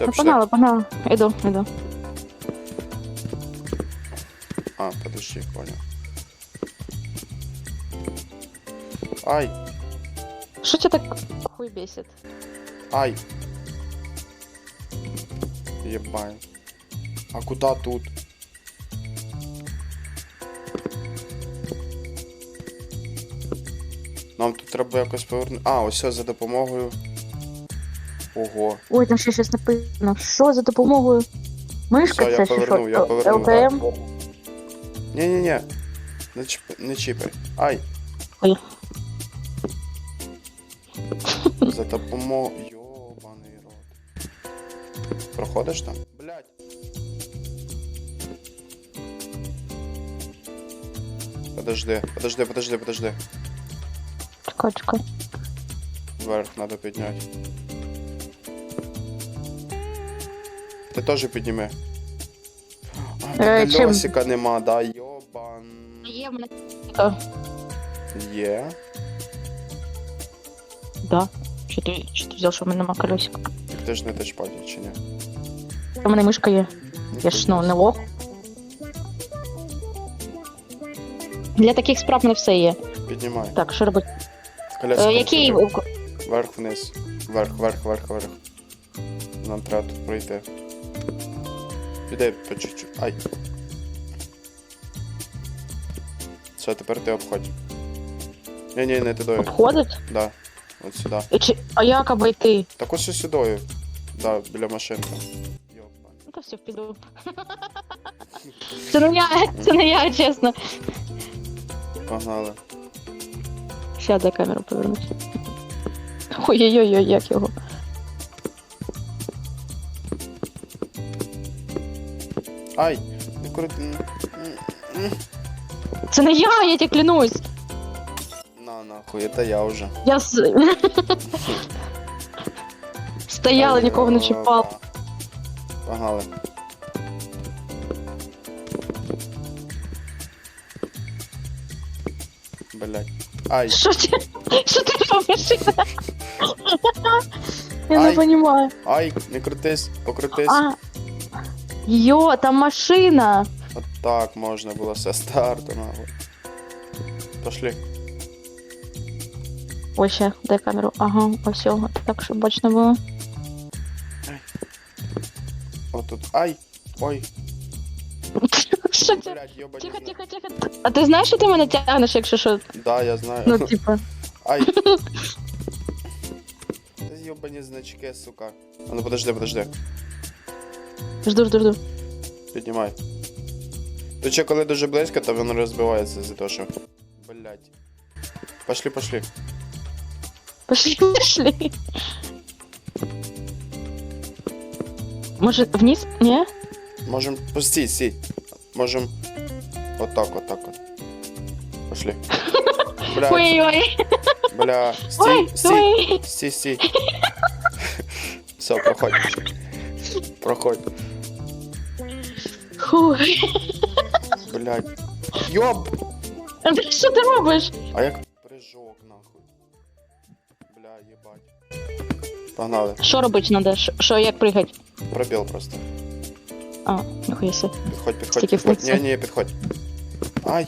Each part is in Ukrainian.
Все, Ну, погнали, погнали. Іду, іду. А, подожди, понял. Ай, Що тебе так хуй бесит? ай. Ебань. А куда тут? Нам тут треба якось повернути. А, ось все, за допомогою. Ого. Ой, там ще щось написано. Що за допомогою? Мишка Все, я це чи повернув, що? я повернув, да. ЛТМ? Ні-ні-ні. Не, чіп... не чіпай. Ай. Ой. За допомогою. Йобаний рот. Проходиш там? Блять. Подожди, подожди, подожди, подожди. Чекай, чекай. Вверх надо підняти. Ти теж підніми. А, Е, чим? нема, да, йобан. Є в мене. Є. Да. Що ти, що ти взяв, що в мене нема колесика? Так ти ж не тачпаді, чи ні? У мене мишка є. Я ж ну не лох. Для таких справ не все є. Піднімай. Так, що робити? Колесико Е, який. Вверх вниз. Вверх, вверх, вверх, вверх. Нам треба тут пройти. Піде по чуть-чуть. Ай. Все, тепер ти обходь. Ні, ні, не тудою. Обходить? Да. От сюди. І Чи... А як обійти? Так ось сюдою. Да, біля машинки. Йопан. Ну то все, піду. Це не я, це не я, чесно. Погнали. Ще де камеру повернути. Ой-ой-ой, як його. Ай! М. Це не я, я тебе клянусь. На нахуй, это я уже. Я с... стояла, нікого не чіпала. Погнали. Блять. Ай, Що ти? Що ти робиш? Я Ай. не розумію. ай, не крутись, покрутись. А. Йо, там машина. От так можна було все старту, нахуй. Пошли. Ось ще, дай камеру. Ага, ось його. Так, щоб бачно було. От тут. Ай! Ой, Що це? блять, йобані. Тихо, зна- тихо, тихо. А ти знаєш, що ти мене тягнеш, якщо що? Да, я знаю. Ну, типа. Ай. Та йобані значки, сука. А ну подожди, подожди. Жду, жду, жду. Піднімай. Тут ще коли дуже близько, то воно розбивається за те, що. Блять. Пошли, пошли. Пошли, пошли. Може, вниз? Ні? Можем. Пусти, стій. Можем. Вот так, вот так вот. Пошли. Бля, Ой-ой. бля. Ой, Стій, стій, ой. стій, стій. Все, проходь. Проходь. Хуй. Блять. Йоб! А ти що ти робиш? А як прыжок, нахуй. Бля, ебать. Погнали. Що робити треба? Що- як пригати? Пробіл просто. А, ніхуя себе. Підходь, підходь, Стільки підходь. функцій. Ні, ні, підходь. Ай.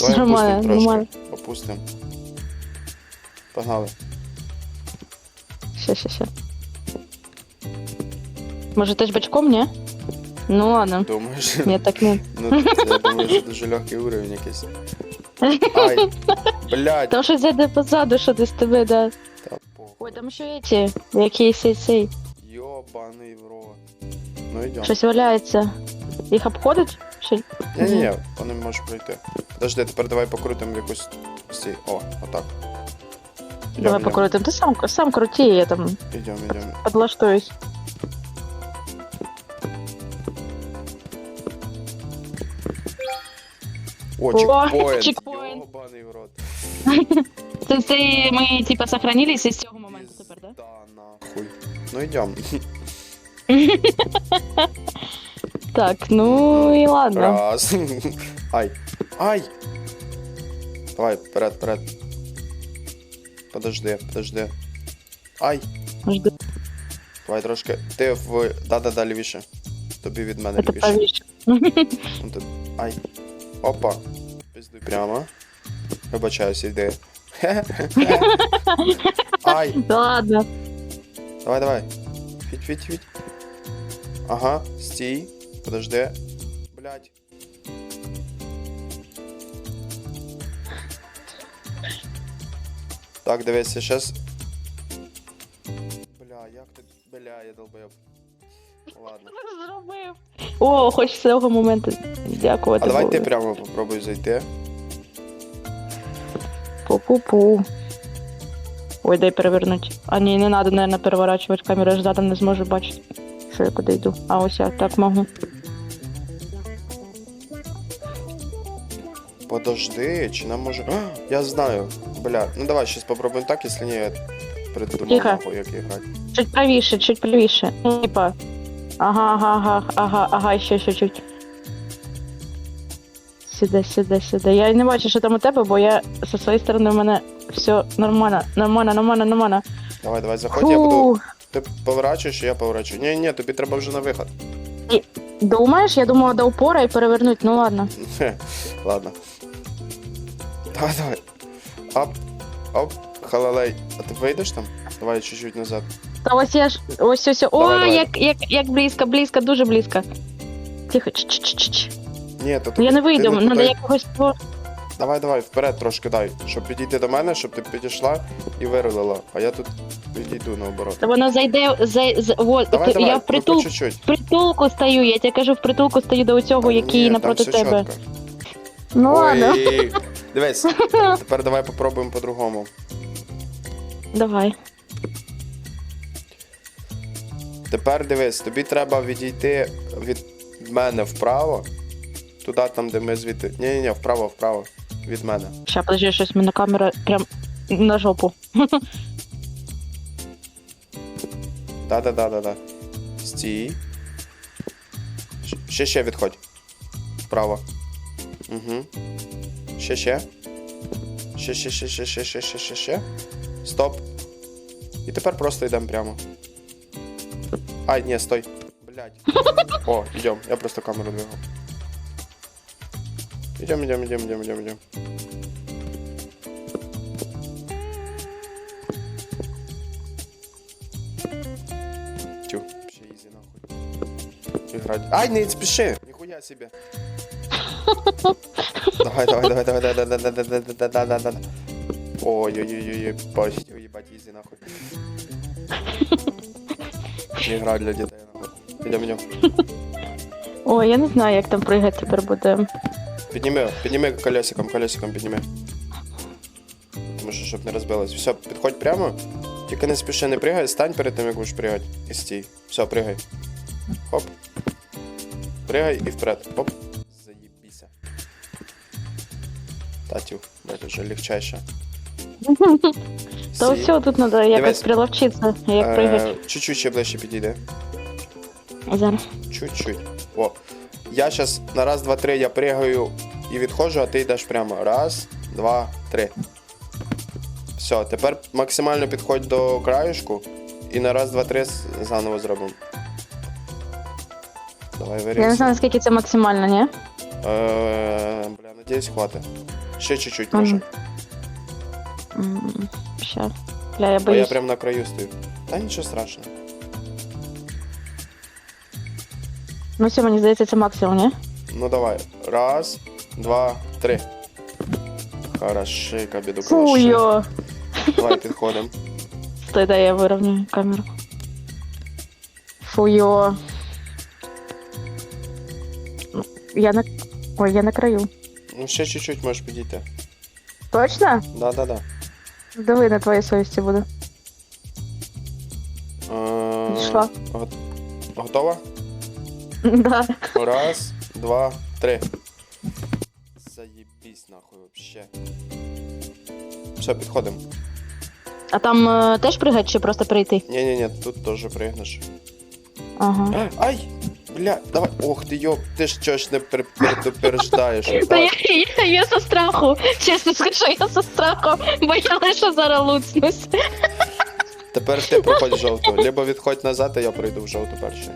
Нормально, опустим нормально. трошки. Опустим. Погнали. Ще, ще, ще. Може, теж бачком, ні? Ну ладно. Думаєш? Ні, так не. Ну, я думаю, це дуже легкий уровень якийсь. Ай, блядь. Там щось зайде позаду, що з тебе, да. Та похуй. Ой, там ще є ці, які цей, цей. Йобаний в рот. Ну йдем. Щось валяється. Їх обходить? Чи? Ні, ні, ні, по ним можеш пройти. Подожди, тепер давай покрутимо в якусь. Стій. О, отак. Давай покрутим. Ти сам, сам крути, я там Ідем, ідем. подлаштуюсь. О, чекпоінт. чекпоінт. Йобаний в рот. Це, це ми, типа, сохранились із цього моменту тепер, да? Да, нахуй. Ну йдем. Так, ну і ладно. Раз. Ай. Ай. Давай, вперед, вперед. Подожди, подожди. Ай. Жду. Давай трошки. Ти в. Да-да-да, лівіше. Тобі від мене лівіше. Ну, ти- Ай. Опа. Прямо. Вибачаюся, йди. Ай. Ладно. Давай, давай. Фіть, фіть, фіть. Ага, стій. Подожди. Блять. Так, дивися, щас. Бля, як ти. Бля, я долбоєб. Ладно. Зробив. О, хоч з цього моменту дякувати. А давай ти Богу. прямо попробуй зайти. Пу-пу-пу. Ой, дай перевернуть. А ні, не треба, наверное, переворачувати камеру, я ж задом не зможу бачити, що я куди йду. А ось я так можу. Подожди, чи нам може. А, я знаю. Бля, ну давай щас попробуємо так, якщо ні, я придумав Тихо. нахуй, як грати. Чуть правіше, чуть правіше. Ну, Типа. Ага, ага, ага, ага, ага, ще, ще чуть. Сюди, сюди, сюди. Я не бачу, що там у тебе, бо я зі своєї сторони в мене все нормально, нормально, нормально, нормально. Давай, давай, заходь, я буду. Ти поворачуєш, я поворачую. Ні, ні, тобі треба вже на виход. Думаєш, я думала до упора і перевернуть, ну ладно. Хе, Ладно. Давай, давай. Ап, оп, халалей. А ти вийдеш там? Давай чуть-чуть назад. Та ось я ж. Ось ось. ось. О, Давай, давай. як, як, як близько, близько, дуже близько. Тихо, ч-ч-ч-ч. Ні, то Ну я не ти вийду, туди. треба якогось. по- Давай, давай, вперед трошки дай, щоб підійти до мене, щоб ти підійшла і вирулила. А я тут відійду наоборот. Та воно зайде. Зай, з, вот, Давай, ти- давай, я ну, в притул, чуть-чуть. в притулку стою, я тебе кажу, в притулку стою до цього, Та який ні, напроти там все тебе. чітко. Ну ладно, Ой, дивись, тепер давай попробуємо по-другому. давай. Тепер дивись, тобі треба відійти від мене вправо. Туди там, де ми звідти. Ні-ні, ні вправо, вправо. Від мене. Ще подожди, щось мене камера прям на жопу. Да-да-да-да-да. Стій. Ще ще відходь. Вправо. Угу. Ще ще. Ще ще ще ще ще ще ще ще. Стоп. І тепер просто йдемо прямо. Ай, ні, стой. Блять. О, йдем. Я просто камеру двигав. Идем, идем, идем, идем, идем, идем. Тю, вообще изи нахуй. Играть. Ай, не спеши! Нихуя себе. Давай, давай, давай, давай, давай, давай, давай, давай, давай, давай, давай, давай. Ой-ой-ой, ебать, уебать, изи нахуй. Игра для детей нахуй. Идем, идем. Ой, я не знаю, як там пригати тепер буде. Підніми, підніми колесиком, колесиком підніми. Тому що щоб не розбилось. Все, підходь прямо. Тільки не спіши, не пригай, стань перед тим, як будеш пригати. І стій. Все, пригай. Хоп. Пригай і вперед. Хоп. Заєбіся. Татю, это вже легчайше. Та все, тут треба якось приловчитися, як пригати. Е, Чуть-чуть ще ближче підійди. Зараз. Чуть-чуть. О. Я сейчас на раз, два, три я пригаю і відходжу, а ти йдеш прямо. Раз, два, три. Все, тепер максимально підходь до краюшку і на раз, два, три заново зробимо. Давай Я не знаю, наскільки це максимально, ні? Е, бля, надіюсь, хватить. Ще чуть-чуть може. М, Щас. Бля, я Бо я боюсь. прям на краю стою. Та нічого страшного. Ну все, мені здається, це максимум, ні? Ну давай. Раз, два, три. Хорошика, біду Фую. Давай підходимо. Стой, дай я вирівнюю камеру. Фую. Ну, Я на... Ой, я на краю. Ну ще чуть-чуть можеш підійти. Точно? Да-да-да. Диви, на твоїй совісті буде. Е, Пішла. го- Готова? Да. Раз, два, три. Заєбісь нахуй вообще. Все, підходимо. А там е, теж пригать чи просто прийти? Ні-ні-ні, тут теж пригнеш. Ага. Ай! Бля, давай. Ох ти йоп, ти ж чого ж не пер- предупреждаєш. Та я, я, я со страху. Чесно скажу, я со страху. Боялась, що зараз луцнусь. Тепер ти проходь жовту. Либо відходь назад, а я пройду в жовту перший.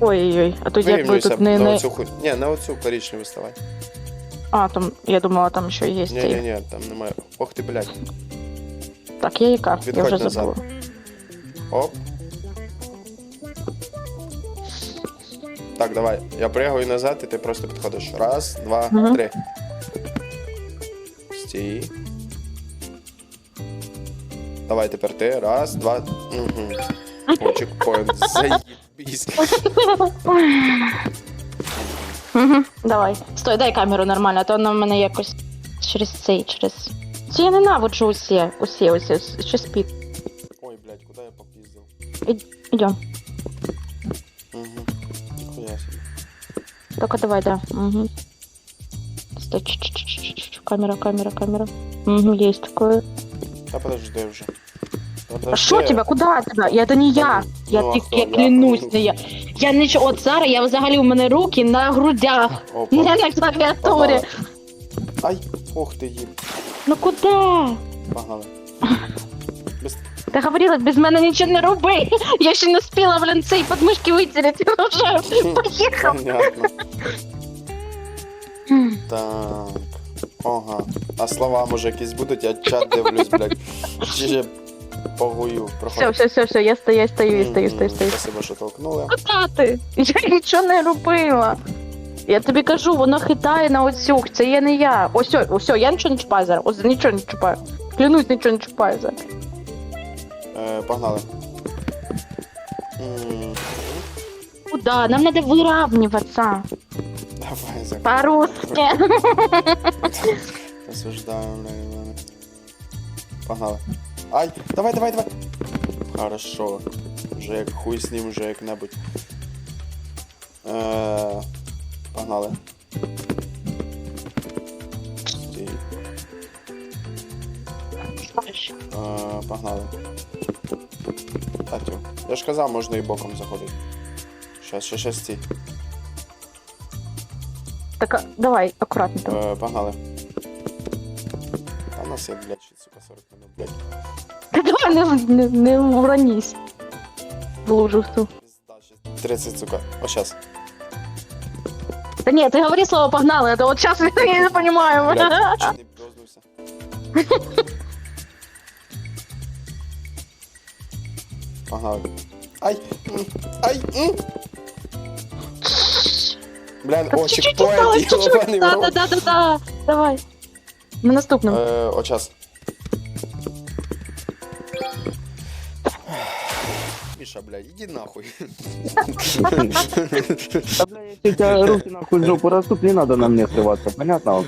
Ой-ой-ой, а тут якби Вирівнюйся тут не, на не... оцю хуй. Ні, на оцю коричневу ставай. А, там, я думала, там ще є цей. ні, ні, там немає. Ох ти, блядь. Так, я яка? Я Відходь вже назад. забула. Оп. Так, давай. Я пригаю назад, і ти просто підходиш. Раз, два, Мгм. три. Стій. Давай тепер ти. Раз, два. Угу. О, чекпоінт. Заєбісь. Угу, давай. Стой, дай камеру нормально, а то вона в мене якось через цей, через. Це я ненавиджу усі, усі, усі, ще спік. Ой, блядь, куди я попіздив? Ідем. Угу. Только давай, да. Угу. Стой, ч-ч-ч-ч-ч. Камера, камера, камера. Угу, есть такое. Та подожди вже. А что тебя? Куда тебя? Я это не я. Я, Ну, а я Я? клянусь, не я. Я нічого, от зараз я взагалі у мене руки на грудях. Опа. Не на клавіатурі. Ай, ох ти їб. Ну куди? Погнали. Ти говорила, без мене нічого не роби. Я ще не спіла, блін, цей подмишки витерети. Вже поїхав. Понятно. Так. Ага. А слова може якісь будуть, я чат дивлюсь, блядь. Чи же погую, Все, проходь. все, все, все, я стою, я стою, я стою, стою, стою. Спасибо, що толкнули. Куда ти? Я нічого не робила. Я тобі кажу, воно хитає на оцюх, це є не я. Ось, ось, я нічого не чіпаю зараз. Ось нічого не чіпаю. Клянусь, нічого не чіпаю зараз. Погнали. Куда? Нам надо выравниваться. Давай, закрой. По-русски. Осуждаю, блядь. Погнали. Ай, давай, давай, давай. Хорошо. Вже як хуй з ним, вже як-небудь. Е, погнали. Я ж казав, можна і боком заходити. Щас, ще, ще стій. Так, а, давай, аккуратно там. Е, погнали. Та у нас є, блядь, ще, сука, 40 минут, блядь. Та давай не, не, не уронись. В лужу в ту. Пизда, щас 30, сука. О, щас. Да нет, ты говори слово погнали, это вот сейчас я не понимаю. Блядь, не брознувся. Погнали. Ай! Ай! Блін, о, чекпоінт, йобаний в Да-да-да-да-да! Давай. На наступному. Е, О, час. Міша, блядь, іди нахуй. Да, бля, если у тебя руки нахуй в жопу растут, не надо на мне срываться, понятно?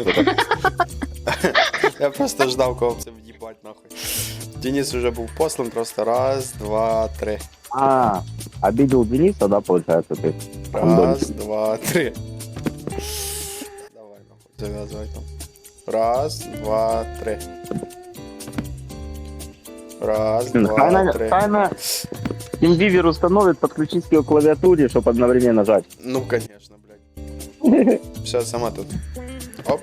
Я просто ждав, кого це в'їбать нахуй. Денис уже був послом, просто раз, два, три. А, обидел Дениса, да, получается, ты? Раз, два, три. Давай, нахуй, завязывай там. Раз, два, три. Раз, два, три. хай на TeamViewer установит, подключить к его клавиатуре, чтобы одновременно нажать. Ну, конечно, блядь. Все, сама тут. Оп.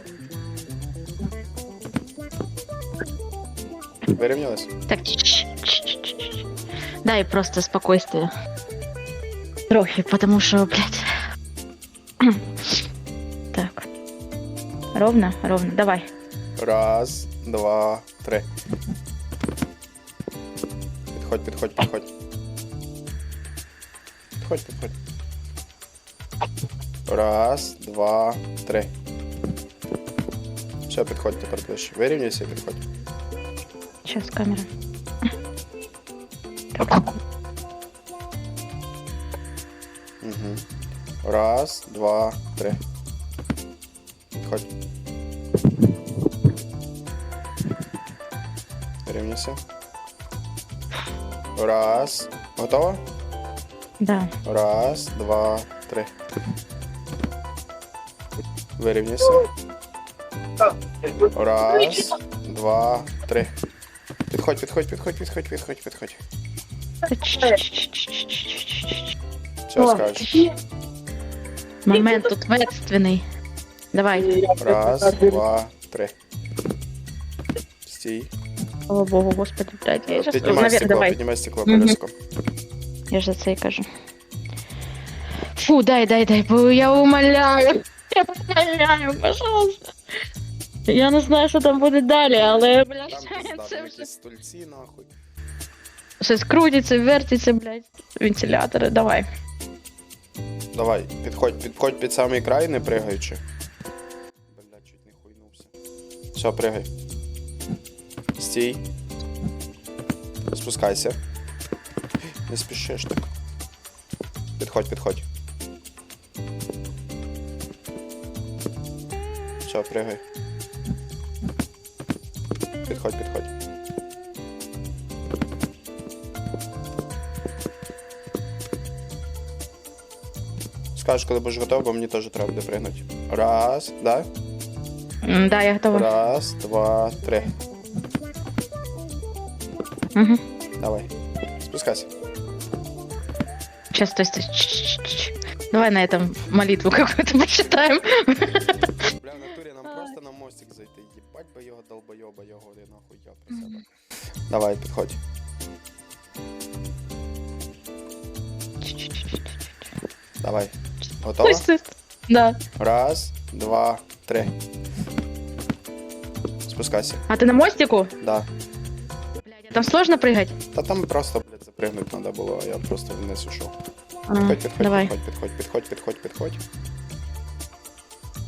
Вирівнялась? Так, чш-чш-чш-чш. дай просто спокойствие. Трохи, потому что, блядь. Так. Ровно, ровно, давай. Раз, два, три. Підходь, підходь, підходь. Підходь, підходь. Раз, два, три. Все, підходь тепер ближче. Вирівняйся і підходь. Сейчас камера. Так. Угу. Раз, два, три. Підходь. Вирівняйся. Раз. Готово? Да. Раз, два, три. Вирівняйся. Раз, два, три. Підходь, підходь, підходь, підходь, підходь, підходь. Що скажеш? Момент ответственный. Давай. Раз, два, три. Стій. Слава богу, господи, блядь. Я щас... Піднімай Навер... стекло, Давай, піднімай стекло Мгм. колеско. я ж за це і кажу. Фу, дай, дай, дай, бо я умоляю. Я умоляю, пожалуйста. Я не знаю, що там буде далі, але, блядь, це вже якісь нахуй. щось крутиться, вертиться, блядь. Вентилятори, давай. Давай, підходь, підходь під самий край, не пригаючи. Бля, чуть не хуйнувся. Все, пригай. Стій. Спускайся. Не спішиш так. Підходь, підходь. Все, пригай. Скажеш, коли будеш готовий, бо мені теж треба буде пригнути. Раз, да? М, Да, я готова. Раз, два, три. Угу. Давай. Спускайся. Сейчас, стой, стой. Ч-ч-ч-ч. Давай на этом молитву какую-то почитаем. Бля, в натурі нам просто на мостик зайти. Єбать би його долбойоба, його я нахуй я про себе. Давай, підходь. Давай. Готова? Стой, стой. Да. Раз, два, три. Спускайся. А ты на мостику? Да. Блядь, а там сложно прыгать? Та там просто, блядь, запригнути треба було, а я просто вниз ушов. А, Підходь, підходь, давай. підходь, підходь, підходь, підходь, підходь.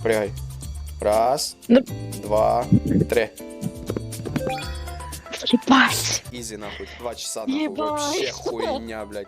Пригай. Раз, Ну. два, три. Ебать. Ізі нахуй. Два часа нахуй. Єбать. Вообще хуйня, блядь.